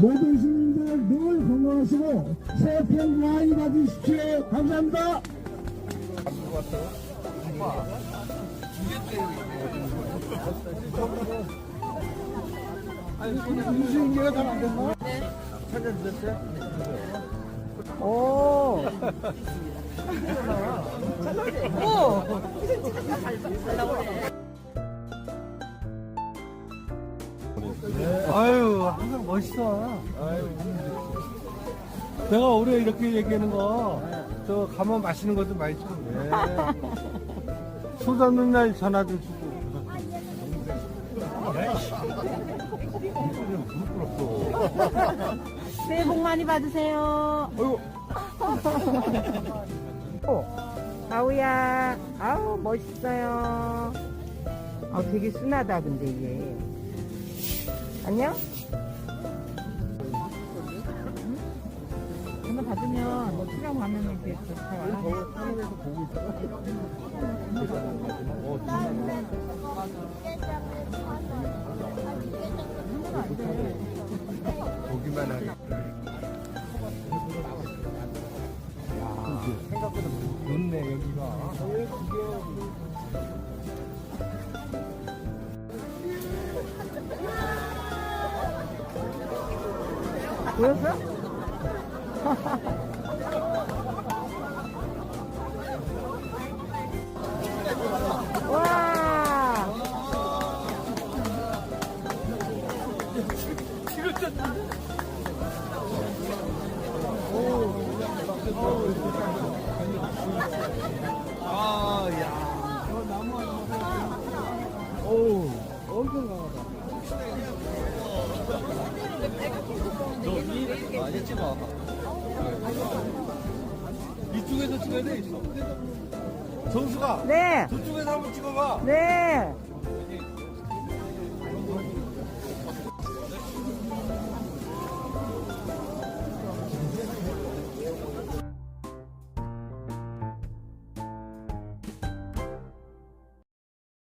모든 시민들 늘 건강하시고 새해 복 많이 받으십시오. 감사합니다. 인수인계가 잘안 됐나? 찾아주셨어요? 오. 아유, 항상 멋있어. 내가 올해 이렇게 얘기하는 거, 저 가면 맛있는 것도 많이 줘. 소 잡는 날 전화 좀 주고. 새해 복 많이 받으세요. 아우야, 아우 멋있어요. 아 되게 순하다 근데 얘. 안녕? 한번 받으면 뭐 수령 가면 이렇게 좋다. 보기만 하게. 생각보다 좋네, 여기가. 보였어? 와. 아, 야. 저 나무 어우, 엄청 강하다. 너 많이 찍어. 이쪽에서 찍어야 돼, 이쪽. 정수가 네. 저쪽에서 한번 찍어봐. 네.